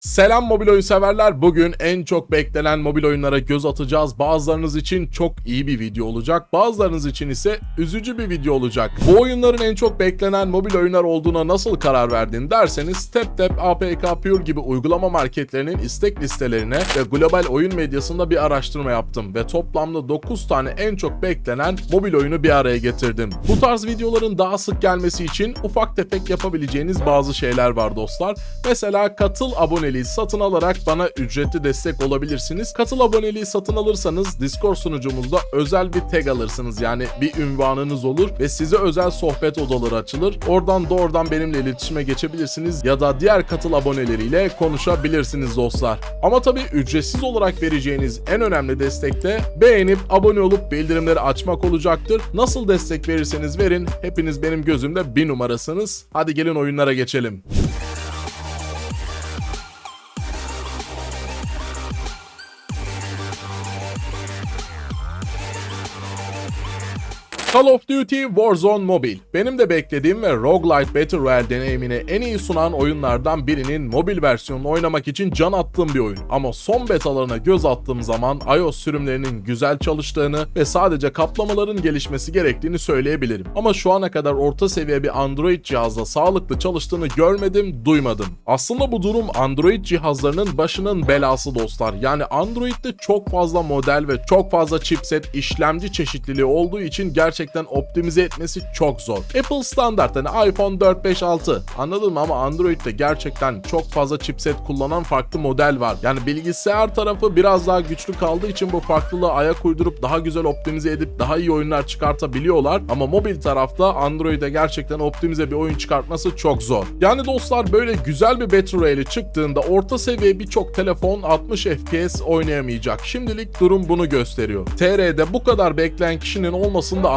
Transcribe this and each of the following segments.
Selam mobil oyun severler. Bugün en çok beklenen mobil oyunlara göz atacağız. Bazılarınız için çok iyi bir video olacak. Bazılarınız için ise üzücü bir video olacak. Bu oyunların en çok beklenen mobil oyunlar olduğuna nasıl karar verdin derseniz StepTap, APK Pure gibi uygulama marketlerinin istek listelerine ve global oyun medyasında bir araştırma yaptım ve toplamda 9 tane en çok beklenen mobil oyunu bir araya getirdim. Bu tarz videoların daha sık gelmesi için ufak tefek yapabileceğiniz bazı şeyler var dostlar. Mesela katıl aboneliği satın alarak bana ücretli destek olabilirsiniz. Katıl aboneliği satın alırsanız Discord sunucumuzda özel bir tag alırsınız. Yani bir ünvanınız olur ve size özel sohbet odaları açılır. Oradan doğrudan benimle iletişime geçebilirsiniz ya da diğer katıl aboneleriyle konuşabilirsiniz dostlar. Ama tabii ücretsiz olarak vereceğiniz en önemli destek de beğenip abone olup bildirimleri açmak olacaktır. Nasıl destek verirseniz verin hepiniz benim gözümde bir numarasınız. Hadi gelin oyunlara geçelim. Call of Duty Warzone Mobile. Benim de beklediğim ve roguelite Battle Royale deneyimini en iyi sunan oyunlardan birinin mobil versiyonunu oynamak için can attığım bir oyun. Ama son betalarına göz attığım zaman iOS sürümlerinin güzel çalıştığını ve sadece kaplamaların gelişmesi gerektiğini söyleyebilirim. Ama şu ana kadar orta seviye bir Android cihazda sağlıklı çalıştığını görmedim, duymadım. Aslında bu durum Android cihazlarının başının belası dostlar. Yani Android'de çok fazla model ve çok fazla chipset işlemci çeşitliliği olduğu için gerçekten optimize etmesi çok zor. Apple standart hani iPhone 4, 5, 6 anladın mı ama Android'de gerçekten çok fazla chipset kullanan farklı model var. Yani bilgisayar tarafı biraz daha güçlü kaldığı için bu farklılığı ayak uydurup daha güzel optimize edip daha iyi oyunlar çıkartabiliyorlar. Ama mobil tarafta Android'e gerçekten optimize bir oyun çıkartması çok zor. Yani dostlar böyle güzel bir Battle Royale çıktığında orta seviye birçok telefon 60 FPS oynayamayacak. Şimdilik durum bunu gösteriyor. TR'de bu kadar bekleyen kişinin olmasını da.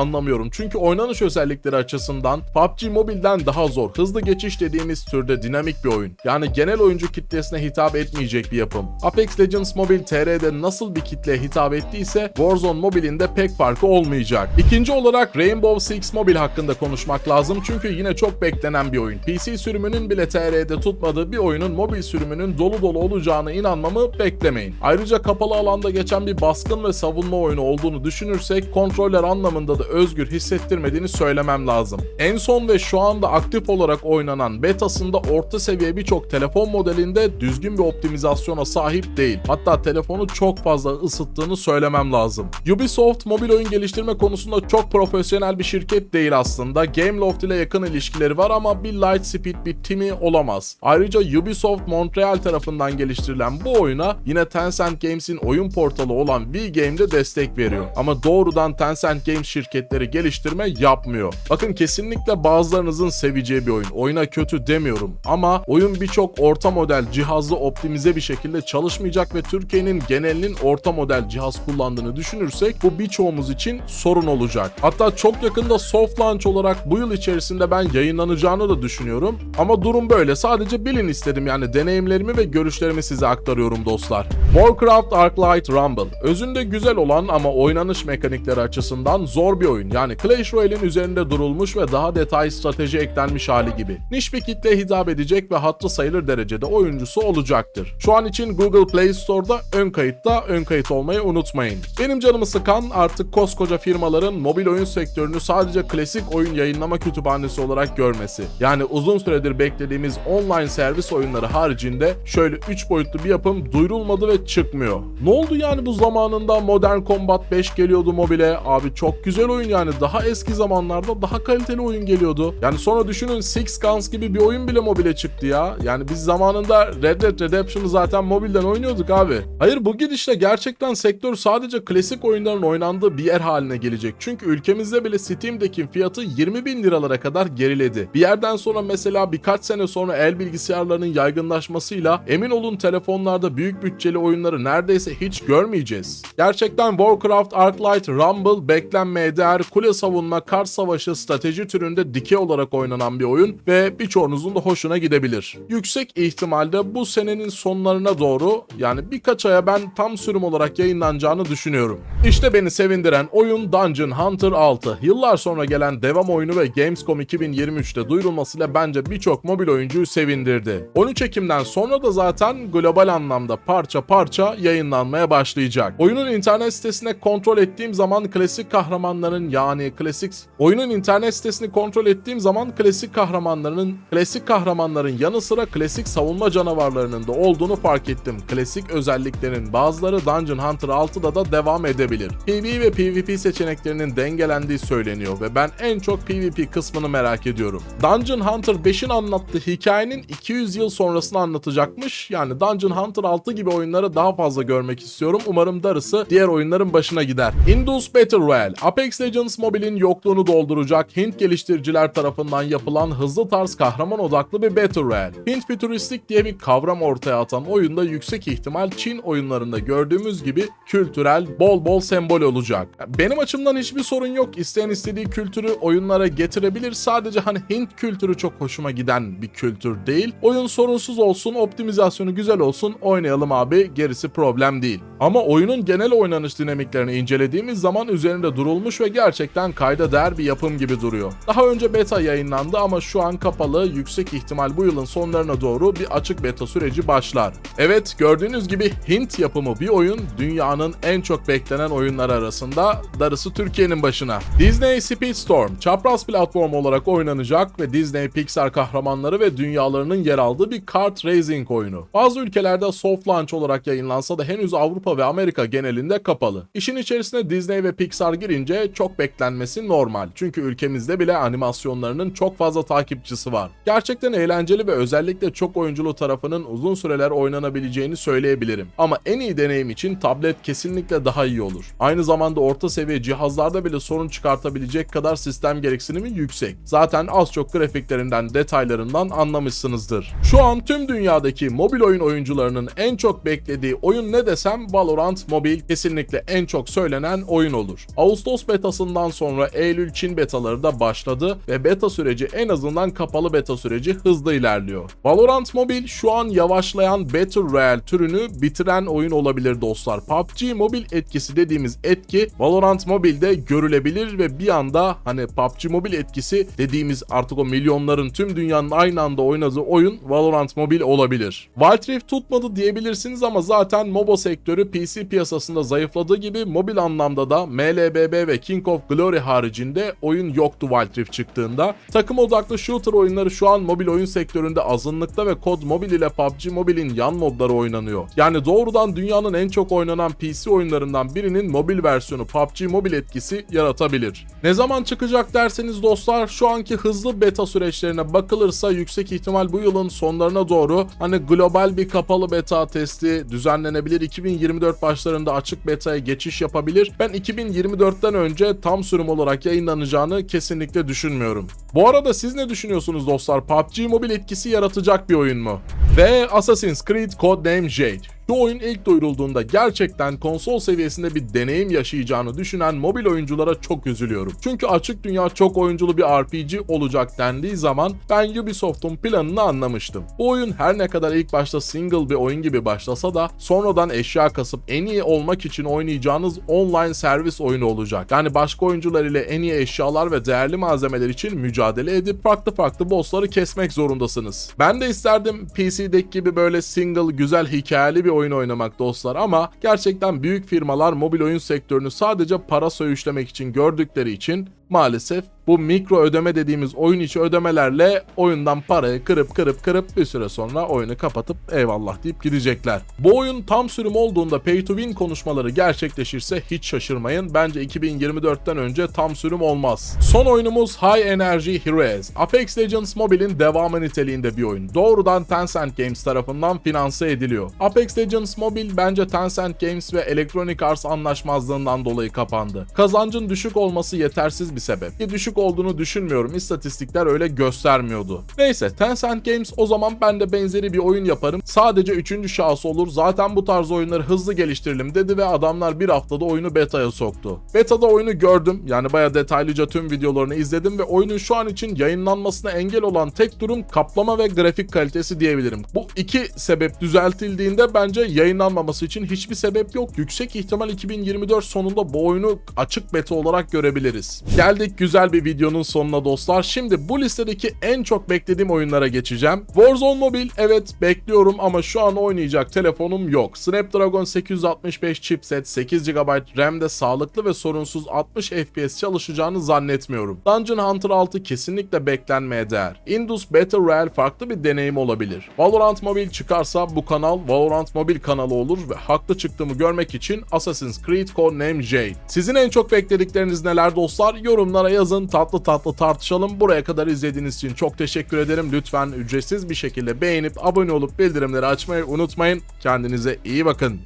Çünkü oynanış özellikleri açısından PUBG Mobile'den daha zor. Hızlı geçiş dediğimiz türde dinamik bir oyun. Yani genel oyuncu kitlesine hitap etmeyecek bir yapım. Apex Legends Mobile TR'de nasıl bir kitleye hitap ettiyse Warzone Mobile'in de pek farkı olmayacak. İkinci olarak Rainbow Six Mobile hakkında konuşmak lazım çünkü yine çok beklenen bir oyun. PC sürümünün bile TR'de tutmadığı bir oyunun mobil sürümünün dolu dolu olacağına inanmamı beklemeyin. Ayrıca kapalı alanda geçen bir baskın ve savunma oyunu olduğunu düşünürsek kontroller anlamında da özgür hissettirmediğini söylemem lazım. En son ve şu anda aktif olarak oynanan betasında orta seviye birçok telefon modelinde düzgün bir optimizasyona sahip değil. Hatta telefonu çok fazla ısıttığını söylemem lazım. Ubisoft mobil oyun geliştirme konusunda çok profesyonel bir şirket değil aslında. Gameloft ile yakın ilişkileri var ama bir Lightspeed bir timi olamaz. Ayrıca Ubisoft Montreal tarafından geliştirilen bu oyuna yine Tencent Games'in oyun portalı olan V-Game'de destek veriyor. Ama doğrudan Tencent Games şirketleri geliştirme yapmıyor. Bakın kesinlikle bazılarınızın seveceği bir oyun. Oyuna kötü demiyorum ama oyun birçok orta model cihazlı optimize bir şekilde çalışmayacak ve Türkiye'nin genelinin orta model cihaz kullandığını düşünürsek bu birçoğumuz için sorun olacak. Hatta çok yakında soft launch olarak bu yıl içerisinde ben yayınlanacağını da düşünüyorum. Ama durum böyle. Sadece bilin istedim yani deneyimlerimi ve görüşlerimi size aktarıyorum dostlar. Warcraft Arclight Rumble. Özünde güzel olan ama oynanış mekanikleri açısından zor bir oyun. Yani Clash Royale'in üzerinde durulmuş ve daha detay strateji eklenmiş hali gibi. Niş bir kitleye hitap edecek ve hatırı sayılır derecede oyuncusu olacaktır. Şu an için Google Play Store'da ön kayıtta ön kayıt olmayı unutmayın. Benim canımı sıkan artık koskoca firmaların mobil oyun sektörünü sadece klasik oyun yayınlama kütüphanesi olarak görmesi. Yani uzun süredir beklediğimiz online servis oyunları haricinde şöyle 3 boyutlu bir yapım duyurulmadı ve çıkmıyor. Ne oldu yani bu zamanında Modern Combat 5 geliyordu mobile. Abi çok güzel oyun yani daha eski zamanlarda daha kaliteli oyun geliyordu. Yani sonra düşünün Six Guns gibi bir oyun bile mobile çıktı ya. Yani biz zamanında Red Dead Redemption'ı zaten mobilden oynuyorduk abi. Hayır bu gidişle gerçekten sektör sadece klasik oyunların oynandığı bir yer haline gelecek. Çünkü ülkemizde bile Steam'deki fiyatı 20 bin liralara kadar geriledi. Bir yerden sonra mesela birkaç sene sonra el bilgisayarlarının yaygınlaşmasıyla emin olun telefonlarda büyük bütçeli oyun oyunları neredeyse hiç görmeyeceğiz. Gerçekten Warcraft, Arclight, Rumble, beklenmeye değer, kule savunma, kart savaşı, strateji türünde dikey olarak oynanan bir oyun ve birçoğunuzun da hoşuna gidebilir. Yüksek ihtimalle bu senenin sonlarına doğru yani birkaç aya ben tam sürüm olarak yayınlanacağını düşünüyorum. İşte beni sevindiren oyun Dungeon Hunter 6. Yıllar sonra gelen devam oyunu ve Gamescom 2023'te duyurulmasıyla bence birçok mobil oyuncuyu sevindirdi. 13 Ekim'den sonra da zaten global anlamda parça parça yayınlanmaya başlayacak. Oyunun internet sitesine kontrol ettiğim zaman klasik kahramanların yani klasik oyunun internet sitesini kontrol ettiğim zaman klasik kahramanlarının klasik kahramanların yanı sıra klasik savunma canavarlarının da olduğunu fark ettim. Klasik özelliklerin bazıları Dungeon Hunter 6'da da devam edebilir. PvE ve PvP seçeneklerinin dengelendiği söyleniyor ve ben en çok PvP kısmını merak ediyorum. Dungeon Hunter 5'in anlattığı hikayenin 200 yıl sonrasını anlatacakmış. Yani Dungeon Hunter 6 gibi oyunları daha fazla görmek istiyorum. Umarım darısı diğer oyunların başına gider. Indus Battle Royale, Apex Legends Mobile'in yokluğunu dolduracak Hint geliştiriciler tarafından yapılan hızlı tarz kahraman odaklı bir Battle Royale. Hint fütüristik diye bir kavram ortaya atan oyunda yüksek ihtimal Çin oyunlarında gördüğümüz gibi kültürel, bol bol sembol olacak. Benim açımdan hiçbir sorun yok. İsteyen istediği kültürü oyunlara getirebilir. Sadece hani Hint kültürü çok hoşuma giden bir kültür değil. Oyun sorunsuz olsun, optimizasyonu güzel olsun, oynayalım abi. Gerisi problem değil. Ama oyunun genel oynanış dinamiklerini incelediğimiz zaman üzerinde durulmuş ve gerçekten kayda değer bir yapım gibi duruyor. Daha önce beta yayınlandı ama şu an kapalı. Yüksek ihtimal bu yılın sonlarına doğru bir açık beta süreci başlar. Evet, gördüğünüz gibi Hint yapımı bir oyun dünyanın en çok beklenen oyunları arasında darısı Türkiye'nin başına. Disney Speedstorm çapraz platform olarak oynanacak ve Disney Pixar kahramanları ve dünyalarının yer aldığı bir kart racing oyunu. Bazı ülkelerde soft launch olarak yayınlansa da henüz Avrupa ve Amerika genelinde kapalı. İşin içerisine Disney ve Pixar girince çok beklenmesi normal. Çünkü ülkemizde bile animasyonlarının çok fazla takipçisi var. Gerçekten eğlenceli ve özellikle çok oyunculu tarafının uzun süreler oynanabileceğini söyleyebilirim. Ama en iyi deneyim için tablet kesinlikle daha iyi olur. Aynı zamanda orta seviye cihazlarda bile sorun çıkartabilecek kadar sistem gereksinimi yüksek. Zaten az çok grafiklerinden, detaylarından anlamışsınızdır. Şu an tüm dünyadaki mobil oyun oyuncularının en çok beklediği oyun ne desem Valorant Mobil kesinlikle en çok söylenen oyun olur. Ağustos betasından sonra Eylül Çin betaları da başladı ve beta süreci en azından kapalı beta süreci hızlı ilerliyor. Valorant Mobil şu an yavaşlayan Battle Royale türünü bitiren oyun olabilir dostlar. PUBG Mobil etkisi dediğimiz etki Valorant Mobil'de görülebilir ve bir anda hani PUBG Mobil etkisi dediğimiz artık o milyonların tüm dünyanın aynı anda oynadığı oyun Valorant Mobil olabilir. Wild Rift tutmadı diyebilirsiniz ama zaten MOBA sektörü PC piyasasında zayıfladığı gibi mobil anlamda da MLBB ve King of Glory haricinde oyun yoktu Wild Rift çıktığında. Takım odaklı shooter oyunları şu an mobil oyun sektöründe azınlıkta ve COD Mobile ile PUBG Mobile'in yan modları oynanıyor. Yani doğrudan dünyanın en çok oynanan PC oyunlarından birinin mobil versiyonu PUBG Mobile etkisi yaratabilir. Ne zaman çıkacak derseniz dostlar şu anki hızlı beta süreçlerine bakılırsa yüksek ihtimal bu yılın sonlarına doğru hani global bir kapalı beta testi düzenlenebilir. 2024 başlarında açık beta'ya geçiş yapabilir. Ben 2024'ten önce tam sürüm olarak yayınlanacağını kesinlikle düşünmüyorum. Bu arada siz ne düşünüyorsunuz dostlar? PUBG Mobile etkisi yaratacak bir oyun mu? Ve Assassin's Creed Codename Jade. Bu oyun ilk duyurulduğunda gerçekten konsol seviyesinde bir deneyim yaşayacağını düşünen mobil oyunculara çok üzülüyorum. Çünkü açık dünya çok oyunculu bir RPG olacak dendiği zaman ben Ubisoft'un planını anlamıştım. Bu oyun her ne kadar ilk başta single bir oyun gibi başlasa da sonradan eşya kasıp en iyi olmak için oynayacağınız online servis oyunu olacak. Yani başka oyuncular ile en iyi eşyalar ve değerli malzemeler için mücadele edip farklı farklı bossları kesmek zorundasınız. Ben de isterdim PC'deki gibi böyle single güzel hikayeli bir oyun oynamak dostlar ama gerçekten büyük firmalar mobil oyun sektörünü sadece para söğüşlemek için gördükleri için maalesef bu mikro ödeme dediğimiz oyun içi ödemelerle oyundan parayı kırıp kırıp kırıp bir süre sonra oyunu kapatıp eyvallah deyip gidecekler. Bu oyun tam sürüm olduğunda pay to win konuşmaları gerçekleşirse hiç şaşırmayın. Bence 2024'ten önce tam sürüm olmaz. Son oyunumuz High Energy Heroes. Apex Legends Mobile'in devamı niteliğinde bir oyun. Doğrudan Tencent Games tarafından finanse ediliyor. Apex Legends Mobile bence Tencent Games ve Electronic Arts anlaşmazlığından dolayı kapandı. Kazancın düşük olması yetersiz bir sebep. Ki düşük olduğunu düşünmüyorum. İstatistikler öyle göstermiyordu. Neyse Tencent Games o zaman ben de benzeri bir oyun yaparım. Sadece üçüncü şahıs olur. Zaten bu tarz oyunları hızlı geliştirelim dedi ve adamlar bir haftada oyunu beta'ya soktu. Beta'da oyunu gördüm. Yani baya detaylıca tüm videolarını izledim ve oyunun şu an için yayınlanmasına engel olan tek durum kaplama ve grafik kalitesi diyebilirim. Bu iki sebep düzeltildiğinde bence yayınlanmaması için hiçbir sebep yok. Yüksek ihtimal 2024 sonunda bu oyunu açık beta olarak görebiliriz. Geldik güzel bir videonun sonuna dostlar. Şimdi bu listedeki en çok beklediğim oyunlara geçeceğim. Warzone Mobile evet bekliyorum ama şu an oynayacak telefonum yok. Snapdragon 865 chipset 8 GB RAM'de sağlıklı ve sorunsuz 60 FPS çalışacağını zannetmiyorum. Dungeon Hunter 6 kesinlikle beklenmeye değer. Indus Battle Royale farklı bir deneyim olabilir. Valorant Mobile çıkarsa bu kanal Valorant Mobile kanalı olur ve haklı çıktığımı görmek için Assassin's Creed Codename Jade. Sizin en çok bekledikleriniz neler dostlar? Yorumlara yazın tatlı tatlı tartışalım. Buraya kadar izlediğiniz için çok teşekkür ederim. Lütfen ücretsiz bir şekilde beğenip abone olup bildirimleri açmayı unutmayın. Kendinize iyi bakın.